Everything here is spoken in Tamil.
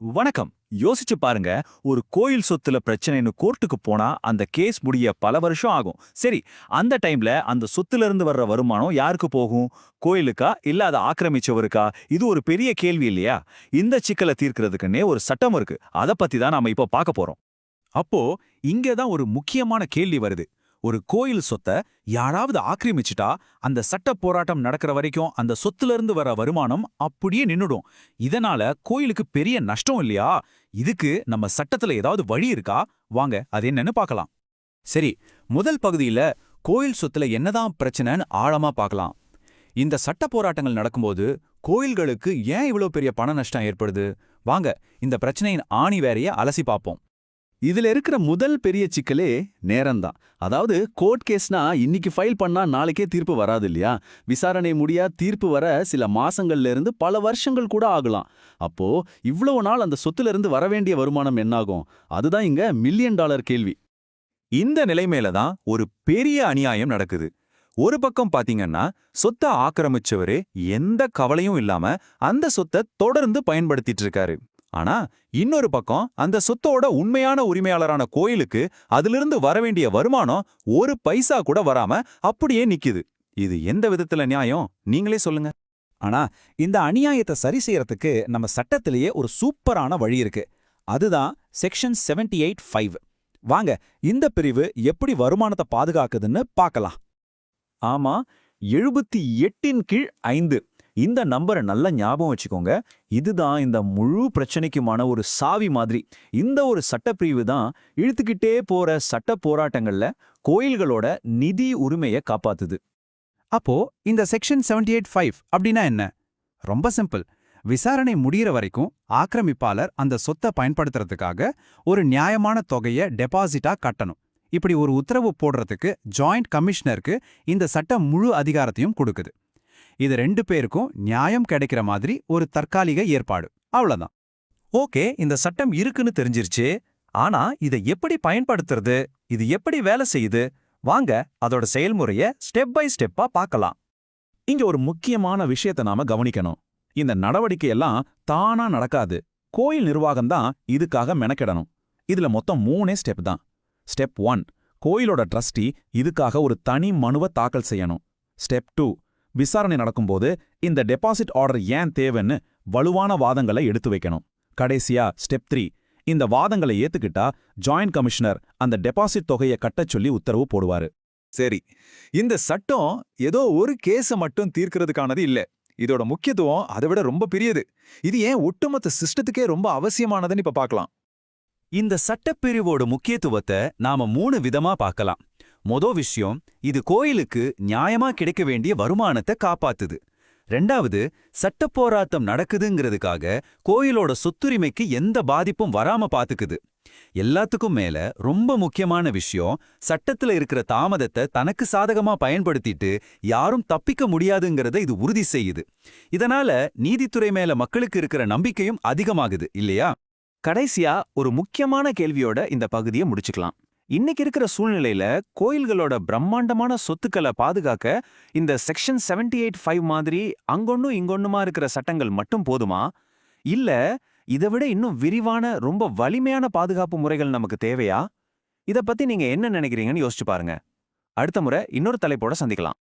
வணக்கம். யோசிச்சு பாருங்க. ஒரு கோயில் சொத்துல பிரச்சனைன்னு கோர்ட்டுக்கு போனா அந்த கேஸ் முடிய பல வருஷம் ஆகும். சரி அந்த டைம்ல அந்த சொத்துல இருந்து வர்ற வருமானம் யாருக்கு போகும்? கோயிலுக்கா? இல்ல அதை ஆக்கிரமிச்சவருக்கா? இது ஒரு பெரிய கேள்வி இல்லையா? இந்த சிக்கலை தீர்க்கிறதுக்குன்னே ஒரு சட்டம் இருக்கு. அத பத்தி தான் நாம இப்போ பார்க்க போறோம். அப்போ இங்க தான் ஒரு முக்கியமான கேள்வி வருது. ஒரு கோயில் சொத்தை யாராவது ஆக்கிரமிச்சிட்டா அந்த சட்ட போராட்டம் நடக்கிற வரைக்கும் அந்த சொத்துல இருந்து வர வருமானம் அப்படியே நின்னுடும். இதனால கோயிலுக்கு பெரிய நஷ்டம் இல்லையா? இதுக்கு நம்ம சட்டத்துல ஏதாவது வழி இருக்கா? வாங்க அது என்னன்னு பார்க்கலாம். சரி முதல் பகுதியில கோயில் சொத்துல என்னதான் பிரச்சனைன்னு ஆழமா பார்க்கலாம். இந்த சட்ட போராட்டங்கள் நடக்கும்போது கோயில்களுக்கு ஏன் இவ்வளோ பெரிய பண நஷ்டம் ஏற்படுது? வாங்க இந்த பிரச்சனையின் ஆணி வேறைய அலசி பார்ப்போம். இதுல இருக்கிற முதல் பெரிய சிக்கலே நேரம்தான். அதாவது கோர்ட் கேஸ்னா இன்னைக்கு ஃபைல் பண்ணா நாளைக்கே தீர்ப்பு வராது இல்லையா? விசாரணை முடியா தீர்ப்பு வர சில மாசங்கள்ல இருந்து பல வருஷங்கள் கூட ஆகலாம். அப்போ இவ்வளவு நாள் அந்த சொத்துல இருந்து வர வேண்டிய வருமானம் என்னாகும்? அதுதான் இங்க மில்லியன் டாலர் கேள்வி. இந்த நிலைமையில தான் ஒரு பெரிய அநியாயம் நடக்குது. ஒரு பக்கம் பாத்தீங்கன்னா சொத்தை ஆக்கிரமிச்சவரு எந்த கவலையும் இல்லாம அந்த சொத்தை தொடர்ந்து பயன்படுத்திட்டு இருக்காரு. ஆனா இன்னொரு பக்கம் அந்த சொத்தோட உண்மையான உரிமையாளரான கோயிலுக்கு அதிலிருந்து வரவேண்டிய வருமானம் ஒரு பைசா கூட வராம அப்படியே நிக்குது. இது எந்த விதத்துல நியாயம்? நீங்களே சொல்லுங்க. ஆனா இந்த அநியாயத்தை சரி செய்யறதுக்கு நம்ம சட்டத்திலேயே ஒரு சூப்பரான வழி இருக்கு. அதுதான் செக்ஷன் 78 எயிட் ஃபைவ். வாங்க இந்த பிரிவு எப்படி வருமானத்தை பாதுகாக்குதுன்னு பார்க்கலாம். ஆமா எழுபத்தி எட்டின் கீழ் ஐந்து. இந்த நம்பரை நல்லா ஞாபகம் வச்சுக்கோங்க. இதுதான் இந்த முழு பிரச்சனைக்குமான ஒரு சாவி மாதிரி. இந்த ஒரு சட்டப்பிரிவு தான் இழுத்துக்கிட்டே போற சட்ட போராட்டங்கள்ல கோயில்களோட நிதி உரிமையை காப்பாத்துது. அப்போ இந்த செக்ஷன் 78 எயிட் ஃபைவ் அப்படின்னா என்ன? ரொம்ப சிம்பிள். விசாரணை முடிகிற வரைக்கும் ஆக்கிரமிப்பாளர் அந்த சொத்தை பயன்படுத்துறதுக்காக ஒரு நியாயமான தொகையை டெபாசிட்டா கட்டணும். இப்படி ஒரு உத்தரவு போடுறதுக்கு ஜாயிண்ட் கமிஷனருக்கு இந்த சட்டம் முழு அதிகாரத்தையும் கொடுக்குது. இது ரெண்டு பேருக்கும் நியாயம் கிடைக்கிற மாதிரி ஒரு தற்காலிக ஏற்பாடு. அவ்வளவுதான். ஓகே இந்த சட்டம் இருக்குன்னு தெரிஞ்சிருச்சு. ஆனா இதை எப்படி பயன்படுத்துறது? இது எப்படி வேலை செய்யுது? வாங்க அதோட செயல்முறைய ஸ்டெப் பை ஸ்டெப்பா பார்க்கலாம். இங்க ஒரு முக்கியமான விஷயத்தை நாம கவனிக்கணும். இந்த நடவடிக்கை எல்லாம் தானா நடக்காது. கோயில் நிர்வாகம் தான் இதுக்காக மெனக்கிடணும். இதுல மொத்தம் மூணே ஸ்டெப் தான். ஸ்டெப் ஒன் கோயிலோட ட்ரஸ்டி இதுக்காக ஒரு தனி மனுவை தாக்கல் செய்யணும். ஸ்டெப் டூ விசாரணை நடக்கும்போது இந்த டெபாசிட் ஆர்டர் ஏன் தேவைன்னு வலுவான வாதங்களை எடுத்து வைக்கணும். கடைசியா ஸ்டெப் த்ரீ இந்த வாதங்களை ஏத்துக்கிட்டா ஜாயிண்ட் கமிஷனர் அந்த டெபாசிட் தொகையை கட்டச் சொல்லி உத்தரவு போடுவாரு. சரி இந்த சட்டம் ஏதோ ஒரு கேஸ மட்டும் தீர்க்கிறதுக்கானது இல்ல. இதோட முக்கியத்துவம் அதை விட ரொம்ப பெரியது. இது ஏன் ஒட்டுமொத்த சிஸ்டத்துக்கே ரொம்ப அவசியமானதுன்னு இப்ப பார்க்கலாம். இந்த சட்டப்பிரிவோட முக்கியத்துவத்தை நாம மூணு விதமா பார்க்கலாம். மொதோ விஷயம் இது கோயிலுக்கு நியாயமா கிடைக்க வேண்டிய வருமானத்தை காப்பாத்துது. ரெண்டாவது சட்டப் போராட்டம் நடக்குதுங்கிறதுக்காக கோயிலோட சொத்துரிமைக்கு எந்த பாதிப்பும் வராம பாத்துக்குது. எல்லாத்துக்கும் மேல ரொம்ப முக்கியமான விஷயம் சட்டத்துல இருக்கிற தாமதத்தை தனக்கு சாதகமா பயன்படுத்திட்டு யாரும் தப்பிக்க முடியாதுங்கிறத இது உறுதி செய்யுது. இதனால நீதித்துறை மேல மக்களுக்கு இருக்கிற நம்பிக்கையும் அதிகமாகுது இல்லையா? கடைசியா ஒரு முக்கியமான கேள்வியோட இந்த பகுதியை முடிச்சுக்கலாம். இன்னைக்கு இருக்கிற சூழ்நிலையில கோயில்களோட பிரம்மாண்டமான சொத்துக்களை பாதுகாக்க இந்த செக்ஷன் 78 எயிட் ஃபைவ் மாதிரி அங்கொன்னும் இங்கொன்னுமா இருக்கிற சட்டங்கள் மட்டும் போதுமா? இல்ல இதை விட இன்னும் விரிவான ரொம்ப வலிமையான பாதுகாப்பு முறைகள் நமக்கு தேவையா? இத பத்தி நீங்க என்ன நினைக்கிறீங்கன்னு யோசிச்சு பாருங்க. அடுத்த முறை இன்னொரு தலைப்போட சந்திக்கலாம்.